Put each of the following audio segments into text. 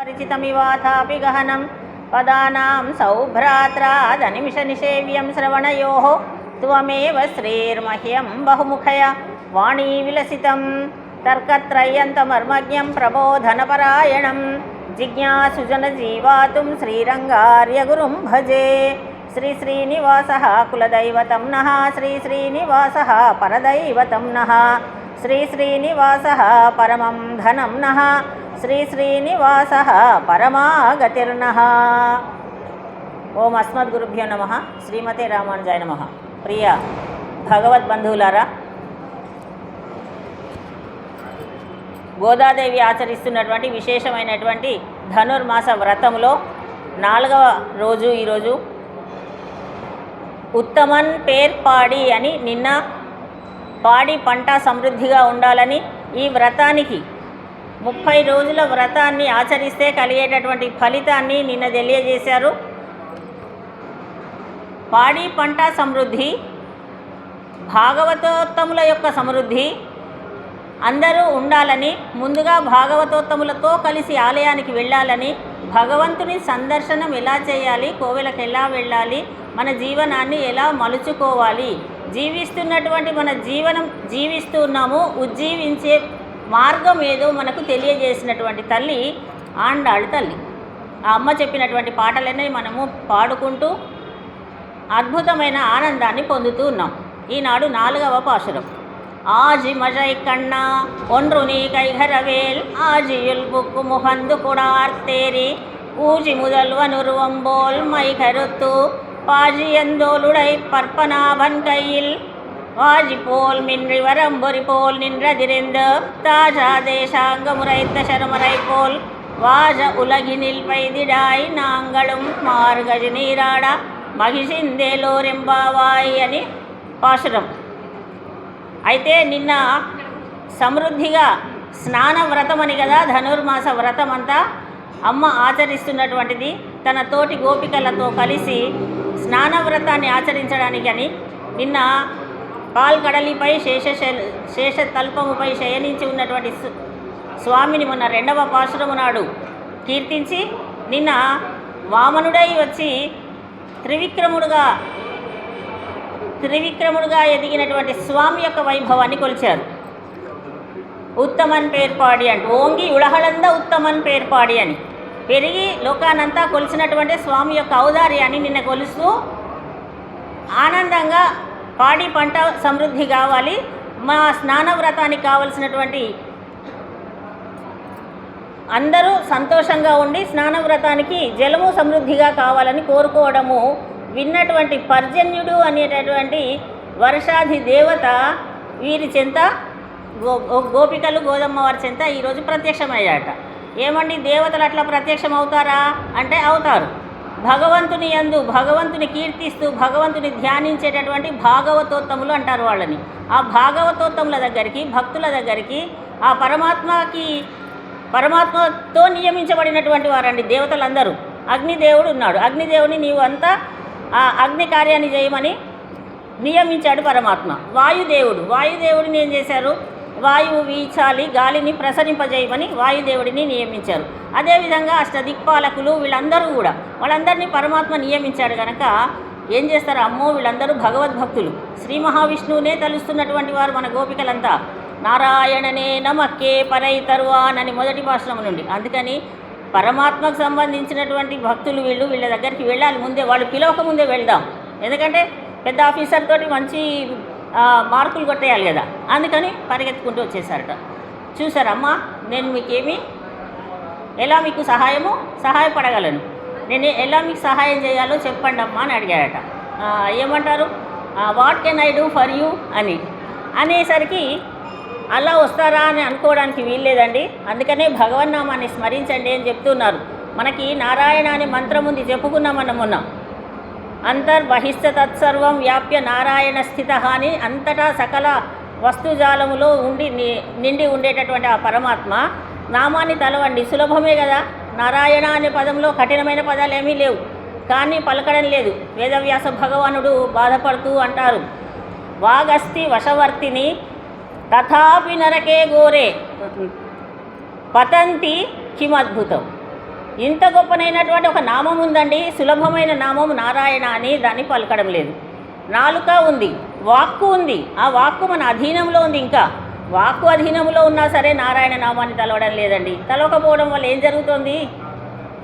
परिचितमिवाथापि गहनं पदानां सौभ्रात्रादनिमिषनिषेव्यं श्रवणयोः त्वमेव श्रीर्मह्यं बहुमुखया वाणी विलसितं तर्कत्रयन्तमर्मज्ञं प्रबोधनपरायणं जिज्ञासुजनजीवातुं श्रीरङ्गार्यगुरुं भजे श्रीश्रीनिवासः कुलदैवतं नः श्रीश्रीनिवासः परदैवतं नः श्रीश्रीनिवासः परमं धनं नः శ్రీశ్రీనివాస పరమాగతిర్న. ఓం అస్మద్గురుభ్యో నమ. శ్రీమతే రామానుజాయ నమ. ప్రియ భగవద్బంధువులారా గోదాదేవి ఆచరిస్తున్నటువంటి విశేషమైనటువంటి ధనుర్మాస వ్రతంలో నాలుగవ రోజు ఈరోజు ఉత్తమన్ పేర్పాడి అని నిన్న పాడి పంట సమృద్ధిగా ఉండాలని ఈ వ్రతానికి ముప్పై రోజుల వ్రతాన్ని ఆచరిస్తే కలిగేటటువంటి ఫలితాన్ని నిన్న తెలియజేశారు. పాడి పంట సమృద్ధి భాగవతోత్తముల యొక్క సమృద్ధి అందరూ ఉండాలని ముందుగా భాగవతోత్తములతో కలిసి ఆలయానికి వెళ్ళాలని భగవంతుని సందర్శనం ఎలా చేయాలి కోవెలకు ఎలా వెళ్ళాలి మన జీవనాన్ని ఎలా మలుచుకోవాలి జీవిస్తున్నటువంటి మన జీవనం జీవిస్తూ ఉన్నాము ఉజ్జీవించే మార్గం ఏదో మనకు తెలియజేసినటువంటి తల్లి ఆండాళ్ళు తల్లి ఆ అమ్మ చెప్పినటువంటి పాటలన్నీ మనము పాడుకుంటూ అద్భుతమైన ఆనందాన్ని పొందుతూ ఉన్నాం ఈనాడు నాలుగవ పాశురం ஆஜி மழை கண்ணா ஒன்று நீ கைகரவேல் ஆஜியுல் புக்கு முகந்து குடார்த்தேரி ஊஜி முதல்வனுருவம் போல் மை கருத்து பாஜியந்தோளுடை பற்பனாபன் கையில் வாஜி போல் மின்றி வரம்பொறி போல் நின்றதிரிந்து தாஜா தேசாங்க முறைத்த சரமரை போல் வாஜ உலகினில் வைதிடாய் நாங்களும் மார்கழி நீராட మహిషిందేలోరెంబావాయి అని పాశురం అయితే నిన్న సమృద్ధిగా స్నాన వ్రతం అని కదా ధనుర్మాస వ్రతం అంతా అమ్మ ఆచరిస్తున్నటువంటిది తన తోటి గోపికలతో కలిసి స్నాన వ్రతాన్ని ఆచరించడానికి అని నిన్న పాల్కడలిపై శేష శేష తల్పముపై శయనించి ఉన్నటువంటి స్వామిని మొన్న రెండవ పాశురము నాడు కీర్తించి నిన్న వామనుడై వచ్చి త్రివిక్రముడుగా త్రివిక్రముడుగా ఎదిగినటువంటి స్వామి యొక్క వైభవాన్ని కొలిచారు. ఉత్తమన్ పేర్పాడి అంటూ ఓంగి ఉళహళంద ఉత్తమన్ పేర్పాడి అని. పెరిగి లోకానంతా కొలిచినటువంటి స్వామి యొక్క ఔదార్యాన్ని నిన్న కొలుస్తూ ఆనందంగా పాడి పంట సమృద్ధి కావాలి. మా స్నాన వ్రతానికి కావలసినటువంటి అందరూ సంతోషంగా ఉండి స్నాన వ్రతానికి జలము సమృద్ధిగా కావాలని కోరుకోవడము విన్నటువంటి పర్జన్యుడు అనేటటువంటి వర్షాధి దేవత వీరి చెంత గో గో- గోపికలు గోదమ్మ వారి చెంత ఈరోజు ప్రత్యక్షమయ్యాట ఏమండి దేవతలు అట్లా ప్రత్యక్షం అవుతారా అంటే అవుతారు. భగవంతుని యందు భగవంతుని కీర్తిస్తూ భగవంతుని ధ్యానించేటటువంటి భాగవతోత్తములు అంటారు వాళ్ళని. ఆ భాగవతోత్తముల దగ్గరికి భక్తుల దగ్గరికి ఆ పరమాత్మకి పరమాత్మతో నియమించబడినటువంటి వారండి దేవతలందరూ. అగ్నిదేవుడు ఉన్నాడు. అగ్నిదేవుని నీవు అంతా ఆ అగ్ని కార్యాన్ని చేయమని నియమించాడు పరమాత్మ. వాయుదేవుడు. వాయుదేవుడిని ఏం చేశారు? వాయువు వీచాలి గాలిని ప్రసరింపజేయమని వాయుదేవుడిని నియమించారు. అదేవిధంగా అష్టదిక్పాలకులు వీళ్ళందరూ కూడా వాళ్ళందరినీ పరమాత్మ నియమించాడు కనుక ఏం చేస్తారు? అమ్మో వీళ్ళందరూ భగవద్భక్తులు. శ్రీ మహావిష్ణువునే తలుస్తున్నటువంటి వారు మన గోపికలంతా. నారాయణనే నమక్కే పరై తరువానని మొదటి భాషణం నుండి. అందుకని పరమాత్మకు సంబంధించినటువంటి భక్తులు వీళ్ళు వీళ్ళ దగ్గరికి వెళ్ళాలి. ముందే వాళ్ళు పిలవక ముందే వెళ్దాం. ఎందుకంటే పెద్ద ఆఫీసర్ తోటి మంచి మార్కులు కొట్టేయాలి కదా. అందుకని పరిగెత్తుకుంటూ వచ్చేసారట చూసారమ్మా నేను మీకేమి ఎలా మీకు సహాయము? సహాయపడగలను. నేను ఎలా మీకు సహాయం చేయాలో చెప్పండి అమ్మా అని అడిగారట. ఏమంటారు? What can I do for you అని. అనేసరికి అలా వస్తారా? అని అనుకోవడానికి వీల్లేదండి. అందుకనే భగవన్నామాన్ని స్మరించండి అని చెప్తున్నారు. మనకి నారాయణ అనే మంత్రం ఉంది చెప్పుకున్నాం మనం మొన్న. అంతర్బహిష్ట తత్సర్వం వ్యాప్య నారాయణ స్థిత అని అంతటా సకల వస్తుజాలములో ఉండి ని- నిండి ఉండేటటువంటి ఆ పరమాత్మ. నామాన్ని తలవండి. సులభమే కదా నారాయణ అనే పదంలో కఠినమైన పదాలు ఏమీ లేవు. కానీ పలకడం లేదు. వేదవ్యాస భగవానుడు బాధపడుతూ అంటారు. వాగస్తి వశవర్తిని తథాపి నరకే గోరే. పతంతి కిమద్భుతం. ఇంత గొప్పనైనటువంటి ఒక నామం ఉందండి. సులభమైన నామం నారాయణ అని దాన్ని పలకడం లేదు. నాలుక ఉంది వాక్కు ఉంది. ఆ వాక్కు మన అధీనంలో ఉంది ఇంకా. వాక్కు అధీనంలో ఉన్నా సరే నారాయణ నామాన్ని తలవడం లేదండి. తలవకపోవడం వల్ల ఏం జరుగుతుంది?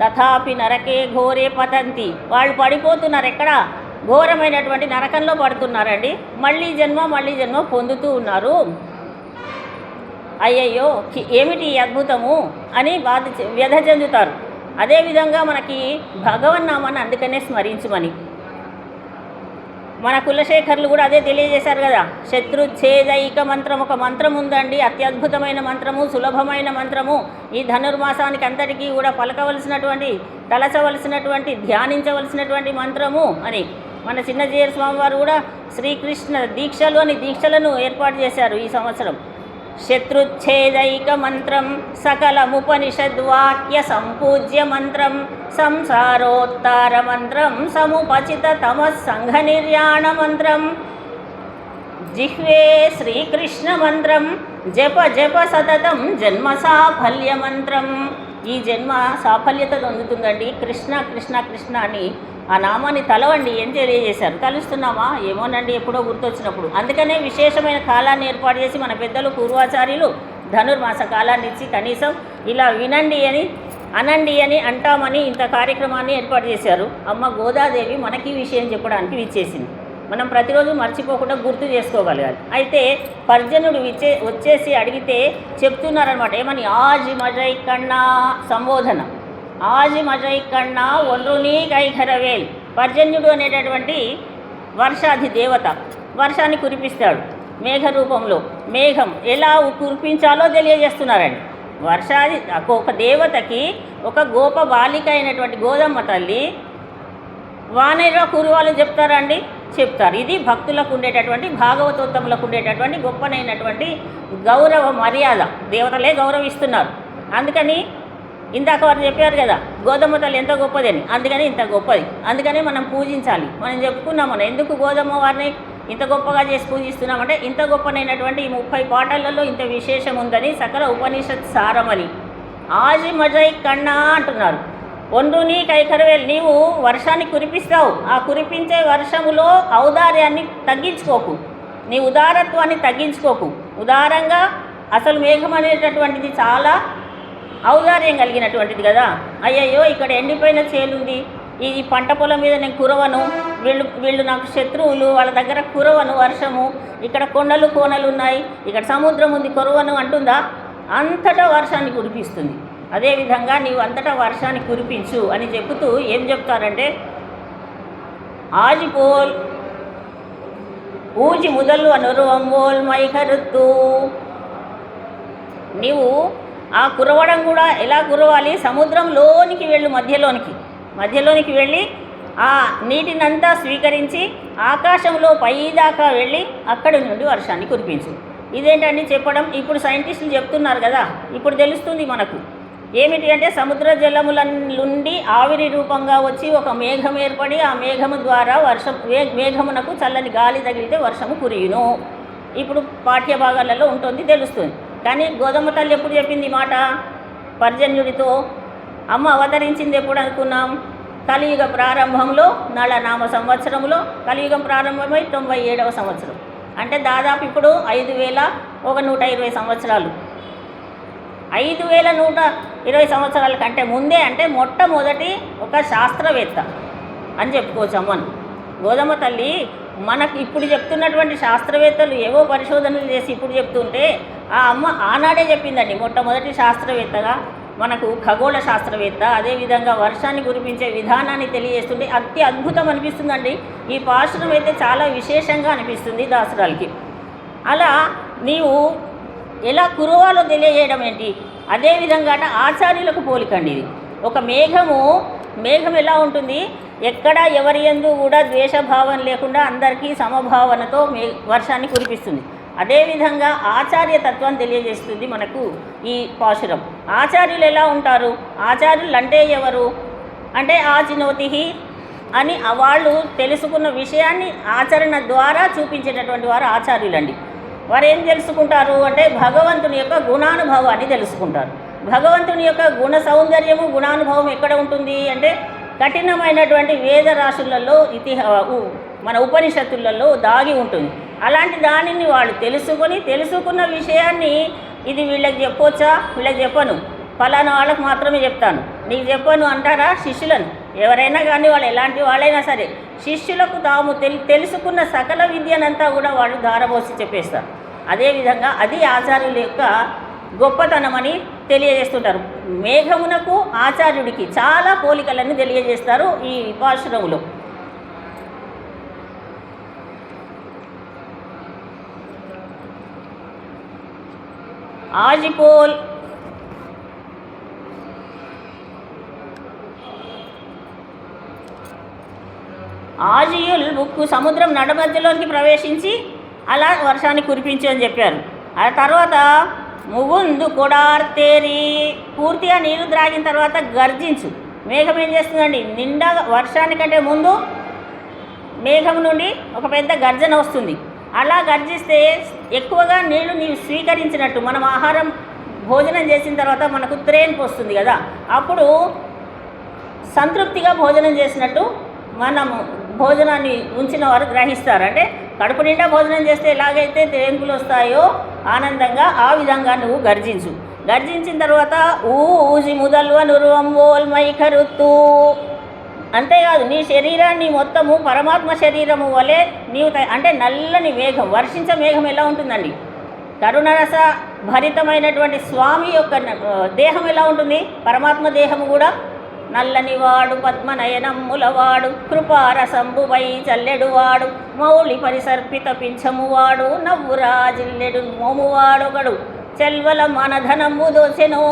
తథాపి నరకే ఘోరే పతంతి. వాళ్ళు పడిపోతున్నారు ఎక్కడ? ఘోరమైనటువంటి నరకంలో పడుతున్నారండి. మళ్ళీ జన్మ మళ్ళీ జన్మ పొందుతూ ఉన్నారు. అయ్యయ్యో ఏమిటి ఈ అద్భుతము? అని బాధ చె- వ్యధ చెందుతారు. అదేవిధంగా మనకి భగవన్నామాన్ని అందుకనే స్మరించమని. మన కులశేఖర్లు కూడా అదే తెలియజేశారు కదా శత్రుఛేదైక మంత్రం ఒక మంత్రం ఉందండి అత్యద్భుతమైన మంత్రము సులభమైన మంత్రము. ఈ ధనుర్మాసానికి అందరికీ కూడా పలకవలసినటువంటి తలచవలసినటువంటి ధ్యానించవలసినటువంటి మంత్రము అని మన చిన్నజీయర్ స్వామి వారు కూడా శ్రీకృష్ణ దీక్షలు అని దీక్షలను ఏర్పాటు చేశారు ఈ సంవత్సరం. శత్రుచ్ఛేదైకమంత్రం సకలముపనిషద్వాక్య సంపూజ్య మంత్రం సంసారోత్తార మంత్రం సముపచిత తమస్సంఘ నిర్యాణ మంత్రం జిహ్వే శ్రీకృష్ణ మంత్రం జప జప సతతం జన్మ సాఫల్య మంత్రం ఈ జన్మ సాఫల్యత పొందుతుందండి కృష్ణ కృష్ణ కృష్ణ అని ఆ నామాన్ని తలవండి ఏం తెలియజేశారు? కలుస్తున్నామా ఏమోనండి ఎప్పుడో గుర్తొచ్చినప్పుడు. అందుకనే విశేషమైన కాలాన్ని ఏర్పాటు చేసి మన పెద్దలు పూర్వాచార్యులు ధనుర్మాస కాలాన్ని ఇచ్చి కనీసం ఇలా వినండి అని అనండి అని అంటామని ఇంత కార్యక్రమాన్ని ఏర్పాటు చేశారు. అమ్మ గోదాదేవి మనకి విషయం చెప్పడానికి విచ్చేసింది. మనం ప్రతిరోజు మర్చిపోకుండా గుర్తు చేసుకోగలగాలి అయితే పర్జనుడు విచ్చే వచ్చేసి అడిగితే చెప్తున్నారనమాట ఏమని? ఆజి మజై కన్నా సంబోధన. ఆజి మజై కన్నా ఒండ్రుని కైఖరవేల్. పర్జన్యుడు అనేటటువంటి వర్షాధి దేవత వర్షాన్ని కురిపిస్తాడు మేఘ రూపంలో మేఘం ఎలా కురిపించాలో తెలియజేస్తున్నారండి. వర్షాది ఒక దేవతకి ఒక గోప బాలిక అయినటువంటి గోధమ్మ తల్లి వానలో కురువాలు చెప్తారండి? చెప్తారు. ఇది భక్తులకు ఉండేటటువంటి భాగవతోత్తములకు ఉండేటటువంటి గొప్పనైనటువంటి గౌరవ మర్యాద. దేవతలే గౌరవిస్తున్నారు. అందుకని ఇందాక వారు చెప్పారు కదా గోధుమ తల్లి ఎంత గొప్పదని అందుకని ఇంత గొప్పది. అందుకని మనం పూజించాలి. మనం చెప్పుకున్నాం మనం ఎందుకు గోధుమ వారిని ఇంత గొప్పగా చేసి పూజిస్తున్నామంటే ఇంత గొప్పనైనటువంటి ఈ ముప్పై పాటలలో ఇంత విశేషం ఉందని సకల ఉపనిషత్ సారమని ఆజి మజై కన్నా అంటున్నారు. ఒండ్రుని కైకరవేలు నీవు వర్షాన్ని కురిపిస్తావు. ఆ కురిపించే వర్షములో ఔదార్యాన్ని తగ్గించుకోకు. నీ ఉదారత్వాన్ని తగ్గించుకోకు. ఉదారంగా అసలు మేఘం అనేటటువంటిది చాలా ఔదార్యం కలిగినటువంటిది కదా? అయ్యయ్యో ఇక్కడ ఎండిపోయిన చేలుంది. ఈ పంట పొలం మీద నేను కురవను. వీళ్ళు వీళ్ళు నాకు శత్రువులు. వాళ్ళ దగ్గర కురవను వర్షము. ఇక్కడ కొండలు కోనలు ఉన్నాయి. ఇక్కడ సముద్రం ఉంది కురవను అంటుందా? అంతటా వర్షాన్ని కురిపిస్తుంది. అదేవిధంగా నీవు అంతటా వర్షాన్ని కురిపించు అని చెబుతూ ఏం చెప్తారంటే ఆజిపోల్ ఊజి ముదలు అనురువమ్మోల్ మైకరుత్తు నీవు ఆ కురవడం కూడా ఎలా కురవాలి? సముద్రంలోనికి వెళ్ళు మధ్యలోనికి. మధ్యలోనికి వెళ్ళి ఆ నీటినంతా స్వీకరించి ఆకాశంలో పైదాకా వెళ్ళి అక్కడి నుండి వర్షాన్ని కురిపించు. ఇదేంటండి చెప్పడం? ఇప్పుడు సైంటిస్టులు చెప్తున్నారు కదా ఇప్పుడు తెలుస్తుంది మనకు. ఏమిటి అంటే సముద్ర జలముల నుండి ఆవిరి రూపంగా వచ్చి ఒక మేఘం ఏర్పడి ఆ మేఘము ద్వారా వర్షం మేఘమునకు చల్లని గాలి తగిలితే వర్షము కురియును. ఇప్పుడు పాఠ్య భాగాలలో ఉంటుంది తెలుస్తుంది. కానీ గోధుమ తల్లి ఎప్పుడు చెప్పింది మాట? పర్జన్యుడితో అమ్మ అవతరించింది ఎప్పుడు అనుకున్నాం? కలియుగ ప్రారంభంలో నళనామ సంవత్సరంలో కలియుగం ప్రారంభమై తొంభై ఏడవ సంవత్సరం. అంటే దాదాపు ఇప్పుడు ఐదు వేల ఒక నూట ఇరవై సంవత్సరాలు. ఐదు వేల నూట ఇరవై సంవత్సరాల కంటే ముందే అంటే మొట్టమొదటి ఒక శాస్త్రవేత్త అని చెప్పుకోవచ్చు అమ్మను గోధుమ తల్లి మనకు ఇప్పుడు చెప్తున్నటువంటి శాస్త్రవేత్తలు ఏవో పరిశోధనలు చేసి ఇప్పుడు చెప్తుంటే ఆ అమ్మ ఆనాడే చెప్పిందండి మొట్టమొదటి శాస్త్రవేత్తగా మనకు ఖగోళ శాస్త్రవేత్త అదేవిధంగా వర్షాన్ని కురిపించే విధానాన్ని తెలియజేస్తుంటే అతి అద్భుతం అనిపిస్తుందండి. ఈ పాశ్రం అయితే చాలా విశేషంగా అనిపిస్తుంది దాసరాలకి. అలా నీవు ఎలా కురవాలో తెలియజేయడం ఏంటి? అదేవిధంగా అట ఆచార్యులకు పోలికండి ఇది. ఒక మేఘము మేఘం ఎలా ఉంటుంది? ఎక్కడ ఎవరి ఎందు కూడా ద్వేషభావం లేకుండా అందరికీ సమభావనతో మే వర్షాన్ని కురిపిస్తుంది. అదేవిధంగా ఆచార్య తత్వం తెలియజేస్తుంది మనకు ఈ పాశురం. ఆచార్యులు ఎలా ఉంటారు? ఆచార్యులు అంటే ఎవరు? అంటే ఆచినోతి అని వాళ్ళు తెలుసుకున్న విషయాన్ని ఆచరణ ద్వారా చూపించేటటువంటి వారు ఆచార్యులండి. వారు ఏం తెలుసుకుంటారు? అంటే భగవంతుని యొక్క గుణానుభవాన్ని తెలుసుకుంటారు. భగవంతుని యొక్క గుణ సౌందర్యము గుణానుభవం ఎక్కడ ఉంటుంది? అంటే కఠినమైనటువంటి వేద రాశులలో ఇతిహా మన ఉపనిషత్తులలో దాగి ఉంటుంది. అలాంటి దానిని వాళ్ళు తెలుసుకొని తెలుసుకున్న విషయాన్ని ఇది వీళ్ళకి చెప్పొచ్చా? వీళ్ళకి చెప్పను. ఫలానా వాళ్ళకి మాత్రమే చెప్తాను. నీకు చెప్పను అంటారా? శిష్యులను. ఎవరైనా కానీ వాళ్ళు ఎలాంటి వాళ్ళైనా సరే శిష్యులకు తాము తెలు తెలుసుకున్న సకల విద్యనంతా కూడా వాళ్ళు ధారబోసి చెప్పేస్తారు. అదేవిధంగా అది ఆచార్యుల యొక్క గొప్పతనమని తెలియజేస్తుంటారు. మేఘమునకు ఆచార్యుడికి చాలా పోలికలను తెలియజేస్తారు ఈ ఉపాశ్రములో. ఆజిపోల్. ఆజియుల్ ఉక్కు సముద్రం నడమధ్యలోకి ప్రవేశించి అలా వర్షాన్ని కురిపించు అని చెప్పారు. ఆ తర్వాత ముగుందు కొడార్తేరి పూర్తిగా నీరు త్రాగిన తర్వాత గర్జించు. మేఘం ఏం చేస్తుందండి? నిండా వర్షానికంటే ముందు మేఘం నుండి ఒక పెద్ద గర్జన వస్తుంది. అలా గర్జిస్తే ఎక్కువగా నీళ్ళు నీవు స్వీకరించినట్టు మనం ఆహారం భోజనం చేసిన తర్వాత మనకు త్రేన్పు వస్తుంది కదా. అప్పుడు సంతృప్తిగా భోజనం చేసినట్టు మనము భోజనాన్ని ఉంచిన వారు గ్రహిస్తారు. అంటే కడుపు నిండా భోజనం చేస్తే ఎలాగైతే తేన్పులు వస్తాయో ఆనందంగా ఆ విధంగా నువ్వు గర్జించు. గర్జించిన తర్వాత ఊ ఊజి ముదల్వ నురువం ఓల్మై కరుత్తు అంతేకాదు నీ శరీరాన్ని మొత్తము పరమాత్మ శరీరము వలె నీవు త- అంటే నల్లని మేఘం వర్షించ మేఘం ఎలా ఉంటుందండి? కరుణరస భరితమైనటువంటి స్వామి యొక్క దేహం ఎలా ఉంటుంది? పరమాత్మ దేహము కూడా నల్లని వాడు పద్మనయనమ్ములవాడు కృపారసంబువై చల్లెడువాడు మౌళి పరిసర్పిత పింఛమువాడు నవ్వురాజిల్లెడు మోమువాడొగడు చెల్వల మనధనము దోచెను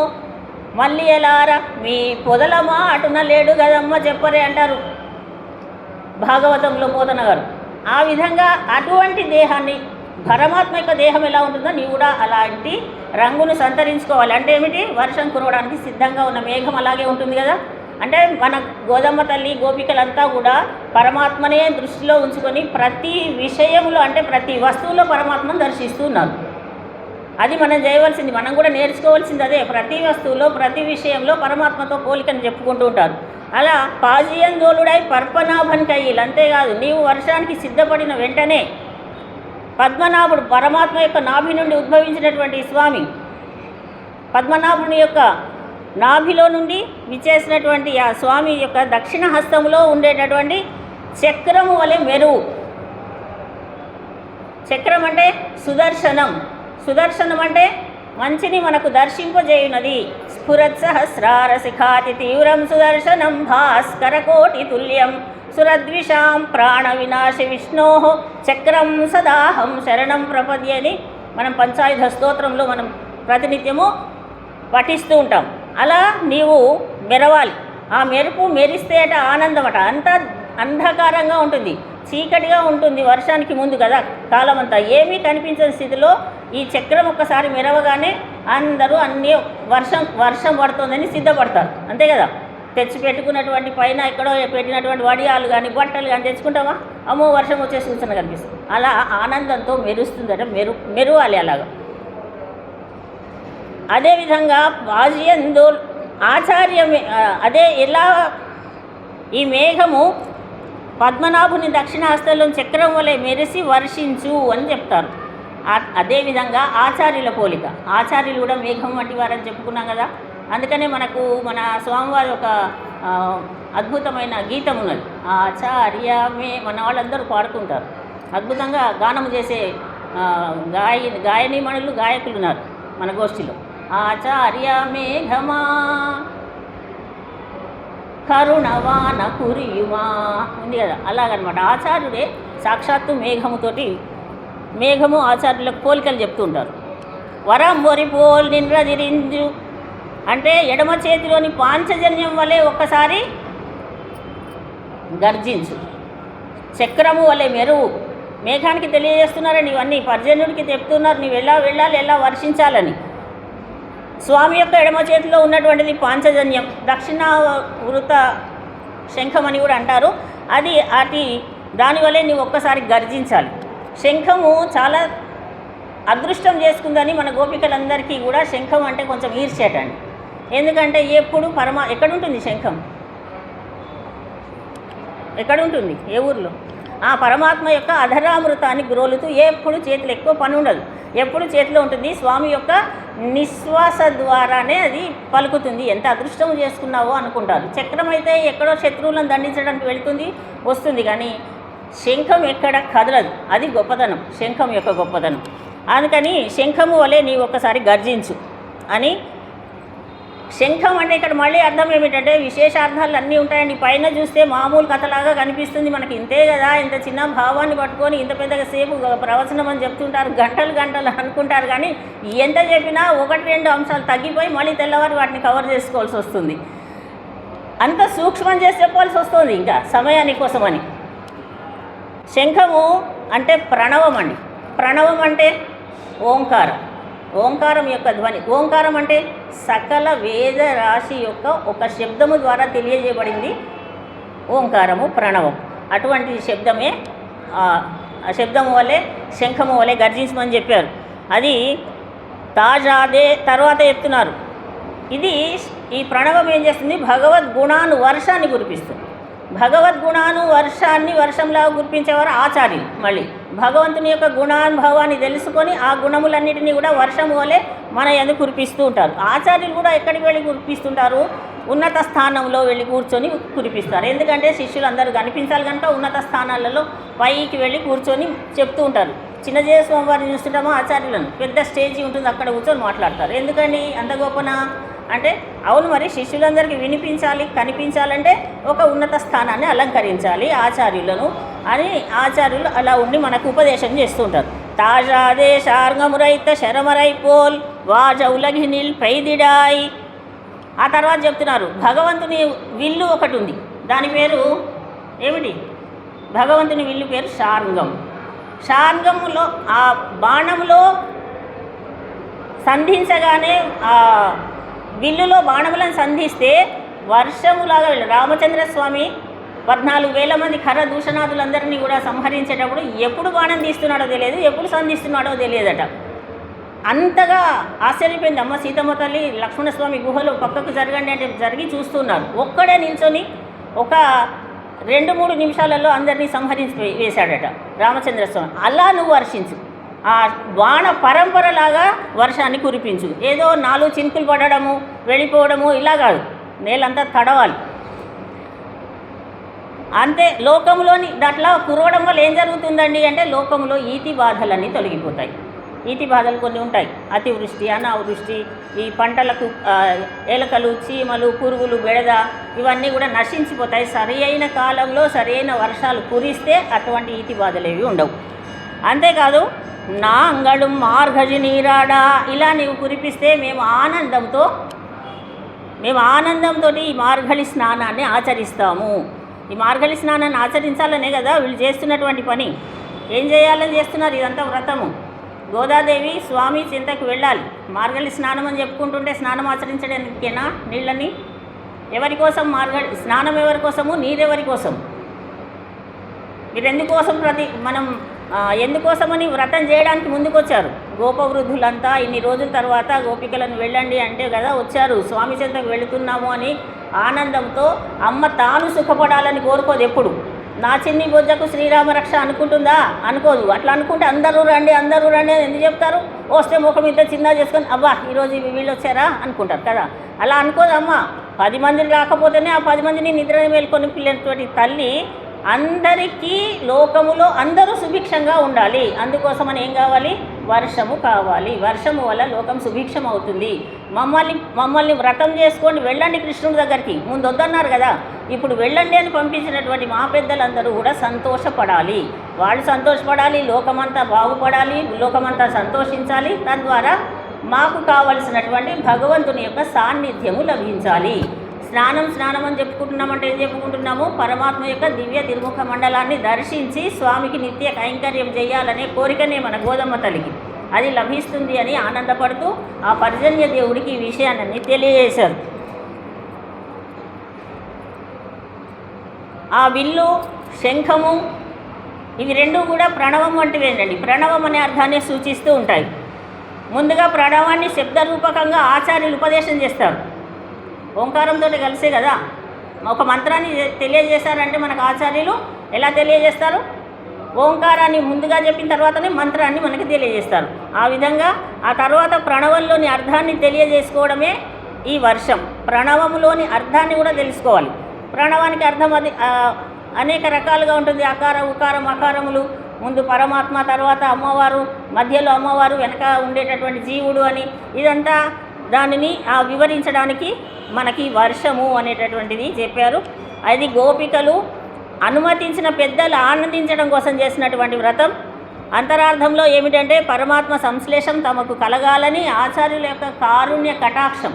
మళ్ళీ ఎలారా మీ పొదల మాటున లేడు కదమ్మ చెప్పరే అంటారు. భాగవతంలో మోదన గారు ఆ విధంగా అటువంటి దేహాన్ని పరమాత్మ యొక్క దేహం ఎలా ఉంటుందో నీవు కూడా అలాంటి రంగును సంతరించుకోవాలి. అంటే ఏమిటి? వర్షం కురవడానికి సిద్ధంగా ఉన్న మేఘం అలాగే ఉంటుంది కదా. అంటే మన గోదమ్మ తల్లి గోపికలంతా కూడా పరమాత్మనే దృష్టిలో ఉంచుకొని ప్రతి విషయంలో అంటే ప్రతి వస్తువులో పరమాత్మను దర్శిస్తున్నారు అది మనం చేయవలసింది మనం కూడా నేర్చుకోవాల్సింది అదే. ప్రతి వస్తువులో ప్రతి విషయంలో పరమాత్మతో పోలికని చెప్పుకుంటూ ఉంటారు. అలా పాజియందోలుడై పర్పనాభన్ కయ్యిలు అంతేకాదు నీవు వర్షానికి సిద్ధపడిన వెంటనే పద్మనాభుడు పరమాత్మ యొక్క నాభి నుండి ఉద్భవించినటువంటి స్వామి పద్మనాభుని యొక్క నాభిలో నుండి విచ్చేసినటువంటి ఆ స్వామి యొక్క దక్షిణ హస్తములో ఉండేటటువంటి చక్రము వలె మెరువు. చక్రం అంటే సుదర్శనం. సుదర్శనం అంటే మంచిని మనకు దర్శింపజేయునది. స్ఫురత్ సహస్రార శిఖాతి తీవ్రం సుదర్శనం భాస్కర కోటి తుల్యం సురద్విషాం ప్రాణ వినాశ విష్ణో చక్రం సదాహం శరణం ప్రపద్య అని మనం పంచాయుధ స్తోత్రంలో మనం ప్రతినిత్యము పఠిస్తూ ఉంటాం. అలా నీవు మెరవాలి. ఆ మెరుపు మెరిస్తే అట ఆనందం అట. అంతా అంధకారంగా ఉంటుంది. చీకటిగా ఉంటుంది వర్షానికి ముందు కదా కాలం అంతా ఏమీ కనిపించని స్థితిలో ఈ చక్రం ఒక్కసారి మెరవగానే అందరూ అన్నీ వర్షం వర్షం పడుతుందని సిద్ధపడతారు. అంతే కదా? తెచ్చి పెట్టుకున్నటువంటి పైన ఎక్కడో పెట్టినటువంటి వడియాలు కానీ బట్టలు కానీ తెచ్చుకుంటామా? అమ్మో వర్షం వచ్చే సూచన కనిపిస్తుంది. అలా ఆనందంతో మెరుస్తుందట మెరు మెరువాలి అలాగా. అదేవిధంగా బాజియందు ఆచార్య అదే ఎలా ఈ మేఘము పద్మనాభుని దక్షిణాస్తంలో చక్రం వలె మెరిసి వర్షించు అని చెప్తారు. అదేవిధంగా ఆచార్యుల పోలిక. ఆచార్యులు కూడా మేఘం వంటి వారని చెప్పుకున్నాం కదా. అందుకనే మనకు మన స్వామివారి ఒక అద్భుతమైన గీతం ఉన్నది. ఆచార్య మే మన వాళ్ళందరూ పాడుకుంటారు. అద్భుతంగా గానం చేసే గాయ గాయనీమణులు గాయకులు ఉన్నారు మన గోష్ఠిలో. ఆచార్య మేఘమా కరుణవాన కురియుమా. ఉంది కదా? అలాగనమాట. ఆచార్యుడే సాక్షాత్తు మేఘముతోటి మేఘము ఆచార్యులకు పోలికలు చెప్తూ ఉంటారు. వరం ఒరి పోల్ నిన్రదిరింజు అంటే ఎడమ చేతిలోని పాంచజన్యం వలె ఒక్కసారి గర్జించు. చక్రము వలె మెరువు. మేఘానికి తెలియజేస్తున్నారని ఇవన్నీ పర్జన్యుడికి చెప్తున్నారు. నీవు ఎలా వెళ్ళాలి ఎలా వర్షించాలని. స్వామి యొక్క ఎడమ చేతిలో ఉన్నటువంటిది పాంచజన్యం. దక్షిణ వృత శంఖం అని కూడా అంటారు. అది అటు దానివల్లే నీవు ఒక్కసారి గర్జించాలి. శంఖము చాలా అదృష్టం చేసుకుందని మన గోపికలందరికీ కూడా శంఖం అంటే కొంచెం ఈర్చేటండి ఎందుకంటే ఎప్పుడు పరమా ఎక్కడ ఉంటుంది శంఖం? ఎక్కడ ఉంటుంది ఏ ఊర్లో? ఆ పరమాత్మ యొక్క అధరామృతాన్ని గ్రోలుతూ ఎప్పుడు చేతిలో ఎక్కువ పని ఉండదు. ఎప్పుడు చేతిలో ఉంటుంది? స్వామి యొక్క నిశ్వాస ద్వారానే అది పలుకుతుంది. ఎంత అదృష్టం చేసుకున్నావో అనుకుంటారు. చక్రం అయితే ఎక్కడో శత్రువులను దండించడానికి వెళుతుంది వస్తుంది. కానీ శంఖం ఎక్కడ కదలదు. అది గొప్పతనం శంఖం యొక్క గొప్పతనం అందుకని శంఖము వలె నీ ఒక్కసారి గర్జించు అని శంఖం అంటే ఇక్కడ మళ్ళీ అర్థం ఏమిటంటే విశేషార్థాలు అన్నీ ఉంటాయండి పైన చూస్తే మామూలు కథలాగా కనిపిస్తుంది మనకి. ఇంతే కదా ఇంత చిన్న భావాన్ని పట్టుకొని ఇంత పెద్దగా సేపు ప్రవచనం అని చెప్తుంటారు. గంటలు గంటలు అనుకుంటారు కానీ ఎంత చెప్పినా ఒకటి రెండు అంశాలు తగ్గిపోయి మళ్ళీ తెల్లవారి వాటిని కవర్ చేసుకోవాల్సి వస్తుంది. అంత సూక్ష్మం చేసి చెప్పాల్సి వస్తుంది ఇంకా సమయాని కోసమని శంఖము అంటే ప్రణవం అండి. ప్రణవం అంటే ఓంకారం. ఓంకారం యొక్క ధ్వని. ఓంకారం అంటే సకల వేద రాశి యొక్క ఒక శబ్దము ద్వారా తెలియజేయబడింది ఓంకారము ప్రణవం. అటువంటి శబ్దమే శబ్దము వల్లే శంఖము వల్లే గర్జించమని చెప్పారు. అది తాజాదే తర్వాత చెప్తున్నారు. ఇది ఈ ప్రణవం ఏం చేస్తుంది? భగవద్గుణాను వర్షాన్ని కురిపిస్తుంది భగవద్గుణాను వర్షాన్ని వర్షంలా కురిపించేవారు ఆచార్యులు మళ్ళీ. భగవంతుని యొక్క గుణానుభవాన్ని తెలుసుకొని ఆ గుణములన్నిటినీ కూడా వర్షం వలె మన ఎందుకు కురిపిస్తూ ఉంటారు. ఆచార్యులు కూడా ఎక్కడికి వెళ్ళి కురిపిస్తుంటారు? ఉన్నత స్థానంలో వెళ్ళి కూర్చొని కురిపిస్తారు. ఎందుకంటే శిష్యులు అందరూ కనిపించాలి కనుక ఉన్నత స్థానాలలో పైకి వెళ్ళి కూర్చొని చెప్తూ ఉంటారు. చిన్నజయ స్వామివారిని చూస్తుంటామో ఆచార్యులను. పెద్ద స్టేజీ ఉంటుంది అక్కడ కూర్చొని మాట్లాడతారు. ఎందుకని అంత గొప్పన? అంటే అవును మరి శిష్యులందరికీ వినిపించాలి కనిపించాలంటే ఒక ఉన్నత స్థానాన్ని అలంకరించాలి ఆచార్యులను అని ఆచార్యులు అలా ఉండి మనకు ఉపదేశం చేస్తుంటారు. తాజాదే శార్గమురైత శరమరై పోల్ వాజౌలఘినిల్ ఉలగినిల్ పైదిడాయి. ఆ తర్వాత చెప్తున్నారు భగవంతుని విల్లు ఒకటి ఉంది. దాని పేరు ఏమిటి? భగవంతుని విల్లు పేరు శార్ంగం. షార్గములో ఆ బాణములో సంధించగానే ఆ విల్లులో బాణములను సంధిస్తే వర్షములాగా వెళ్ళి రామచంద్ర స్వామి పద్నాలుగు వేల మంది ఖర దూషణాదులందరినీ కూడా సంహరించేటప్పుడు ఎప్పుడు బాణం తీస్తున్నాడో తెలియదు ఎప్పుడు సంధిస్తున్నాడో తెలియదట. అంతగా ఆశ్చర్యపోయింది అమ్మ సీతమ్మ తల్లి లక్ష్మణస్వామి గుహలో పక్కకు జరగండి అంటే జరిగి చూస్తున్నారు. ఒక్కడే నిల్చొని ఒక రెండు మూడు నిమిషాలలో అందరినీ సంహరించి వేశాడట రామచంద్ర స్వామి. అలా నువ్వు వర్షించు. ఆ బాణ పరంపరలాగా వర్షాన్ని కురిపించు. ఏదో నాలుగు చినుకులు పడడము వెళ్ళిపోవడము ఇలా కాదు. నేలంతా తడవాలి. అంతే. లోకంలోని దాంట్లో కురవడం వల్ల ఏం జరుగుతుందండి అంటే లోకంలో ఈతి బాధలన్నీ తొలగిపోతాయి. ఈతి బాధలు కొన్ని ఉంటాయి. అతివృష్టి అనావృష్టి ఈ పంటలకు ఏలకలు చీమలు పురుగులు బెడద ఇవన్నీ కూడా నశించిపోతాయి. సరి అయిన కాలంలో సరి అయిన వర్షాలు కురిస్తే అటువంటి ఈతి బాధలు ఉండవు. అంతేకాదు నా అంగడు మార్గజి నీరాడా? ఇలా నీవు కురిపిస్తే మేము ఆనందంతో మేము ఆనందంతో ఈ మార్గళి స్నానాన్ని ఆచరిస్తాము. ఈ మార్గళి స్నానాన్ని ఆచరించాలనే కదా వీళ్ళు చేస్తున్నటువంటి పని. ఏం చేయాలని చేస్తున్నారు ఇదంతా వ్రతము. గోదాదేవి స్వామి చింతకు వెళ్ళాలి. మార్గళి స్నానం అని చెప్పుకుంటుంటే స్నానం ఆచరించడానికేనా నీళ్ళని? ఎవరి కోసం మార్గళి స్నానం ఎవరి కోసము? నీరెవరి కోసం? మీరు ఎందుకోసం ప్రతి మనం ఎందుకోసమని వ్రతం చేయడానికి ముందుకొచ్చారు? గోపవృద్ధులంతా ఇన్ని రోజుల తర్వాత గోపికలను వెళ్ళండి అంటే కదా వచ్చారు. స్వామి చెంతకు వెళుతున్నాము అని ఆనందంతో అమ్మ తాను సుఖపడాలని కోరుకోదు ఎప్పుడు. నా చిన్ని బొజ్జకు శ్రీరామ రక్ష అనుకుంటుందా? అనుకోదు. అట్లా అనుకుంటే అందరూ రండి అందరూ రండి అని ఎందుకు చెప్తారు? వస్తే ముఖం ఇంత చిన్న చేసుకొని అబ్బా ఈరోజు వీళ్ళు వచ్చారా? అనుకుంటారు కదా. అలా అనుకోదు అమ్మ పది మంది రాకపోతేనే ఆ పది మందిని నిద్ర మేల్కొని పిల్లలతోటి తల్లి అందరికీ లోకములో అందరూ సుభిక్షంగా ఉండాలి. అందుకోసమని ఏం కావాలి? వర్షము కావాలి. వర్షము వల్ల లోకం సుభిక్షం అవుతుంది మమ్మల్ని మమ్మల్ని వ్రతం చేసుకొని వెళ్ళండి కృష్ణుడి దగ్గరికి. ముందు వద్దన్నారు కదా. ఇప్పుడు వెళ్ళండి అని పంపించినటువంటి మా పెద్దలందరూ కూడా సంతోషపడాలి. వాళ్ళు సంతోషపడాలి లోకమంతా బాగుపడాలి లోకమంతా సంతోషించాలి. తద్వారా మాకు కావలసినటువంటి భగవంతుని యొక్క సాన్నిధ్యము లభించాలి. స్నానం స్నానం అని చెప్పుకుంటున్నామంటే ఏం చెప్పుకుంటున్నాము? పరమాత్మ యొక్క దివ్య తిరుముఖ మండలాన్ని దర్శించి స్వామికి నిత్య కైంకర్యం చేయాలనే కోరికనే మన గోదమ్మ తల్లికి. అది లభిస్తుంది అని ఆనందపడుతూ ఆ పర్జన్య దేవుడికి ఈ విషయాన్ని తెలియజేశారు. ఆ విల్లు శంఖము ఇవి రెండు కూడా ప్రణవం వంటివేనండి. ప్రణవం అనే అర్థాన్ని సూచిస్తూ ఉంటాయి. ముందుగా ప్రణవాన్ని శబ్దరూపకంగా ఆచార్యులు ఉపదేశం చేస్తారు. ఓంకారంతో కలిసే కదా? ఒక మంత్రాన్ని తెలియజేశారంటే మనకు ఆచార్యులు ఎలా తెలియజేస్తారు? ఓంకారాన్ని ముందుగా చెప్పిన తర్వాతనే మంత్రాన్ని మనకి తెలియజేస్తారు. ఆ విధంగా ఆ తర్వాత ప్రణవంలోని అర్థాన్ని తెలియజేసుకోవడమే ఈ వర్షం. ప్రణవములోని అర్థాన్ని కూడా తెలుసుకోవాలి. ప్రణవానికి అర్థం అది అనేక రకాలుగా ఉంటుంది. అకార ఉకారం అకారములు ముందు పరమాత్మ తర్వాత అమ్మవారు మధ్యలో అమ్మవారు వెనక ఉండేటటువంటి జీవుడు అని ఇదంతా దానిని ఆ వివరించడానికి మనకి వర్షము అనేటటువంటిది చెప్పారు. అది గోపికలు అనుమతించిన పెద్దలు ఆనందించడం కోసం చేసినటువంటి వ్రతం. అంతరార్థంలో ఏమిటంటే పరమాత్మ సంశ్లేషం తమకు కలగాలని ఆచార్యుల యొక్క కారుణ్య కటాక్షం.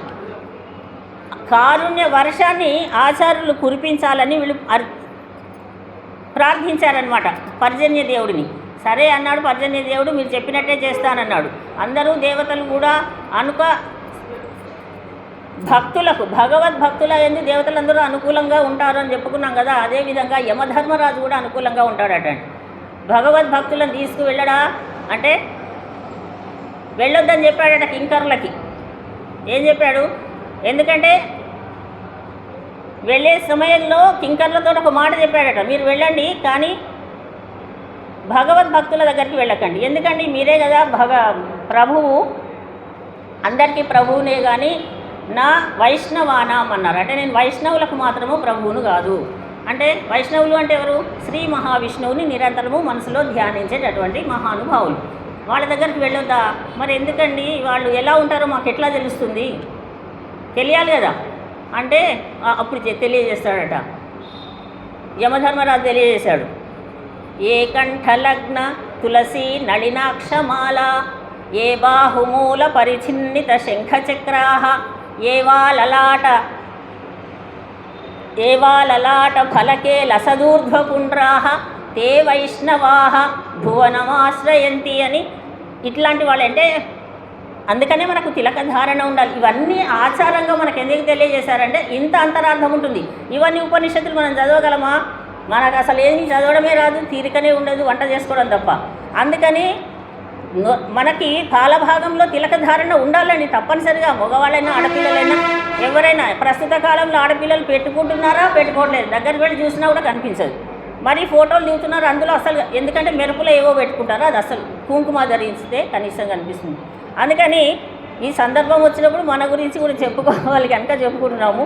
కారుణ్య వర్షాన్ని ఆచార్యులు కురిపించాలని వీళ్ళు అర్- ప్రార్థించారనమాట పర్జన్య దేవుడిని. సరే అన్నాడు పర్జన్య దేవుడు మీరు చెప్పినట్టే చేస్తానన్నాడు. అందరూ దేవతలు కూడా అనుక భక్తులకు భగవద్ భక్తుల ఎందు దేవతలందరూ అనుకూలంగా ఉంటారు అని చెప్పుకున్నాం కదా అదేవిధంగా యమధర్మరాజు కూడా అనుకూలంగా ఉంటాడట. భగవద్ భక్తులను తీసుకువెళ్ళడా? అంటే వెళ్ళొద్దని చెప్పాడట కింకర్లకి. ఏం చెప్పాడు? ఎందుకంటే వెళ్ళే సమయంలో కింకర్లతో ఒక మాట చెప్పాడట మీరు వెళ్ళండి కానీ భగవద్ భక్తుల దగ్గరికి వెళ్ళకండి. ఎందుకండి? మీరే కదా భగ ప్రభువు. అందరికీ ప్రభువునే కానీ నా వైష్ణవానాం అన్నారు అంటే నేను వైష్ణవులకు మాత్రము ప్రభువును కాదు. అంటే వైష్ణవులు అంటే ఎవరు? శ్రీ మహావిష్ణువుని నిరంతరము మనసులో ధ్యానించేటటువంటి మహానుభావులు. వాళ్ళ దగ్గరికి వెళ్ళొద్దా? మరి ఎందుకండి? వాళ్ళు ఎలా ఉంటారో మాకు ఎట్లా తెలుస్తుంది? తెలియాలి కదా. అంటే అప్పుడు తెలియజేస్తాడట. యమధర్మరాజు తెలియజేశాడు. ఏ కంఠలగ్న తులసి నళినాక్షమాల ఏ బాహుమూల పరిచిన్నిత శంఖచక్రాహ ఏవా లలాట ఏవా లలాట ఫలకే లసదూర్ధ్వపుండ్రాహ తే వైష్ణవాహ భువనమాశ్రయంతి అని ఇట్లాంటి వాళ్ళు అంటే అందుకనే మనకు తిలక ధారణ ఉండాలి. ఇవన్నీ ఆచారంగా మనకు ఎందుకు తెలియజేశారంటే ఇంత అంతరార్థం ఉంటుంది. ఇవన్నీ ఉపనిషత్తులు మనం చదవగలమా? మనకు అసలు ఏమి చదవడమే రాదు తీరికనే ఉండదు వంట చేసుకోవడం తప్ప. అందుకని మనకి కాలభాగంలో తిలకధారణ ఉండాలని తప్పనిసరిగా మగవాళ్ళైనా ఆడపిల్లలైనా ఎవరైనా ప్రస్తుత కాలంలో ఆడపిల్లలు పెట్టుకుంటున్నారా పెట్టుకోవట్లేదు. దగ్గరికి వెళ్ళి చూసినా కూడా కనిపించదు. మరి ఫోటోలు దిగుతున్నారు అందులో అసలు ఎందుకంటే మెరుపులో ఏవో పెట్టుకుంటారో అది అసలు కుంకుమ ధరిస్తే కనీసం కనిపిస్తుంది. అందుకని ఈ సందర్భం వచ్చినప్పుడు మన గురించి కూడా చెప్పుకోవాలి కనుక చెప్పుకుంటున్నాము.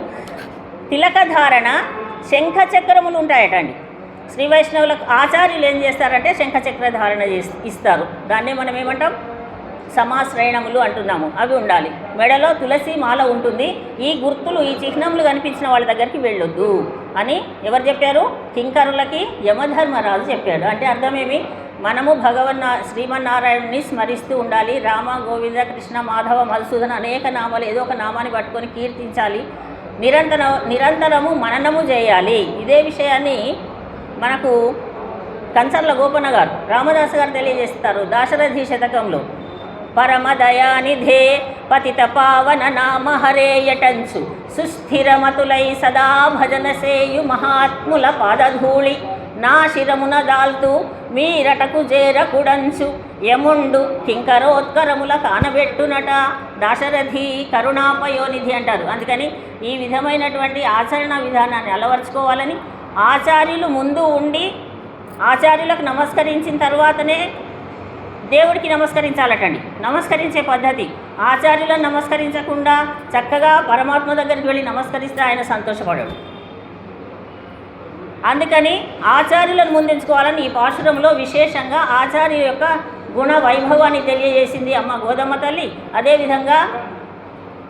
తిలకధారణ శంఖ చక్రములు ఉంటాయటండి. శ్రీ వైష్ణవులకు ఆచార్యులు ఏం చేస్తారంటే శంఖచక్ర ధారణ చేసి ఇస్తారు. దాన్నే మనం ఏమంటాం? సమాశ్రయణములు అంటున్నాము. అవి ఉండాలి. మెడలో తులసి మాల ఉంటుంది. ఈ గుర్తులు ఈ చిహ్నములు కనిపించిన వాళ్ళ దగ్గరికి వెళ్ళొద్దు అని ఎవరు చెప్పారు? కింకరులకి యమధర్మరాజు చెప్పాడు. అంటే అర్థమేమి? మనము భగవన్నా శ్రీమన్నారాయణుని స్మరిస్తూ ఉండాలి. రామ గోవింద కృష్ణ మాధవ మధుసూదన అనేక నామాలు ఏదో ఒక నామాన్ని పట్టుకొని కీర్తించాలి. నిరంతర నిరంతరము మననము చేయాలి. ఇదే విషయాన్ని మనకు కంచర్ల గోపన్న గారు రామదాస్ గారు తెలియజేస్తారు దాశరథి శతకంలో. పరమదయానిధే పతిత పావన నామ హరేయటంచు సుస్థిరమతులై సదా భజన సేయు మహాత్ముల పాదధూళి. నా శిరమున దాల్తూ మీరటకు జేరకుడంచు యముండు కింకరోత్కరముల కానబెట్టునట. దాశరథి కరుణాపయోనిధి అంటారు. అందుకని ఈ విధమైనటువంటి ఆచరణ విధానాన్ని అలవర్చుకోవాలని ఆచార్యులు ముందు ఉండి ఆచార్యులకు నమస్కరించిన తర్వాతనే దేవుడికి నమస్కరించాలటండి. నమస్కరించే పద్ధతి. ఆచార్యులను నమస్కరించకుండా చక్కగా పరమాత్మ దగ్గరికి వెళ్ళి నమస్కరిస్తే ఆయన సంతోషపడడు. అందుకని ఆచార్యులను ముందుంచుకోవాలని ఈ పాశురంలో విశేషంగా ఆచార్య యొక్క గుణ వైభవాన్ని తెలియజేసింది అమ్మ గోదమ్మ తల్లి. అదేవిధంగా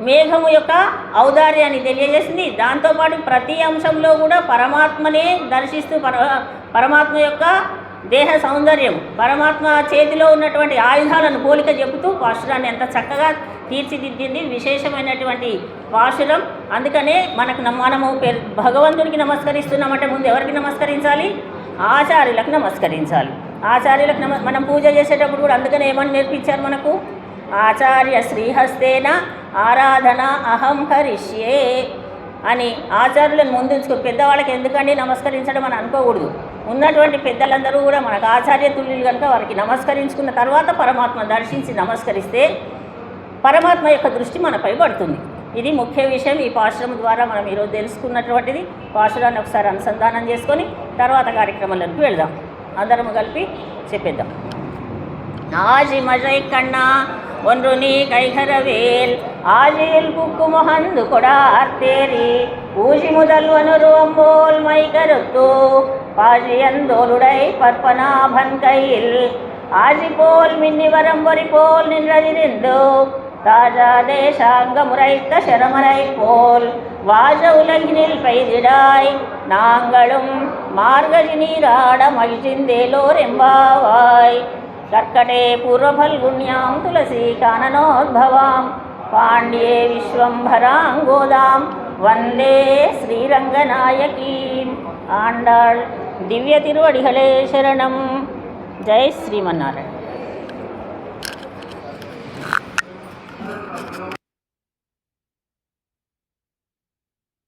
మేఘము యొక్క ఔదార్యాన్ని తెలియజేసింది. దాంతోపాటు ప్రతి అంశంలో కూడా పరమాత్మనే దర్శిస్తూ పర పరమాత్మ యొక్క దేహ సౌందర్యం పరమాత్మ చేతిలో ఉన్నటువంటి ఆయుధాలను పోలిక చెబుతూ పాశురాన్ని ఎంత చక్కగా తీర్చిదిద్దింది. విశేషమైనటువంటి పాశురం. అందుకనే మనకు మనము భగవంతుడికి నమస్కరిస్తున్నామంటే ముందు ఎవరికి నమస్కరించాలి? ఆచార్యులకు నమస్కరించాలి. ఆచార్యులకు నమ మనం పూజ చేసేటప్పుడు కూడా అందుకనే ఏమని నేర్పించారు మనకు? ఆచార్య శ్రీహస్తేన ఆరాధన అహం హరిష్యే అని ఆచార్యులను ముందుంచుకు పెద్దవాళ్ళకి ఎందుకండి నమస్కరించడం అని అనుకోకూడదు. ఉన్నటువంటి పెద్దలందరూ కూడా మనకు ఆచార్యతుల్యులు కనుక వారికి నమస్కరించుకున్న తర్వాత పరమాత్మ దర్శించి నమస్కరిస్తే పరమాత్మ యొక్క దృష్టి మనపై పడుతుంది. ఇది ముఖ్య విషయం. ఈ పాశ్రమం ద్వారా మనం ఈరోజు తెలుసుకున్నటువంటిది. పాశ్రాన్ని ఒకసారి అనుసంధానం చేసుకొని తర్వాత కార్యక్రమాలకు వెళ్దాం. అందరము కలిపి చెప్పేద్దాం. నాజి మజై కన్నా ஒன்று நீ கைகரவேல் ஆஜியில் புக்கு முகந்து கொடார்த்தேரி ஊசி முதல் ஒன்போல் மை கருத்து பாஜியந்தோளுடை பற்பனாபன் கையில் ஆசி போல் மின்னி வரம்பொறி போல் நின்றதிருந்து ராஜா தேசாங்க முறைத்த சிரமரை போல் வாஜ உலகினில் பெய்திடாய் நாங்களும் மார்கழி நீராட மகிழ்ச்சிந்தேலோர் எம்பாவாய். कर्कटे पूर्वफल्गुण्यां तुलसीकाननोद्भवां पाण्ड्ये विश्वम्भराङ्गोदां वन्दे ஸ்ரீரங்கநாயகீம் ஆண்டாள் திவ்ய திருவடிகளே சரணம் ஜெய் ஸ்ரீமன்னாரன்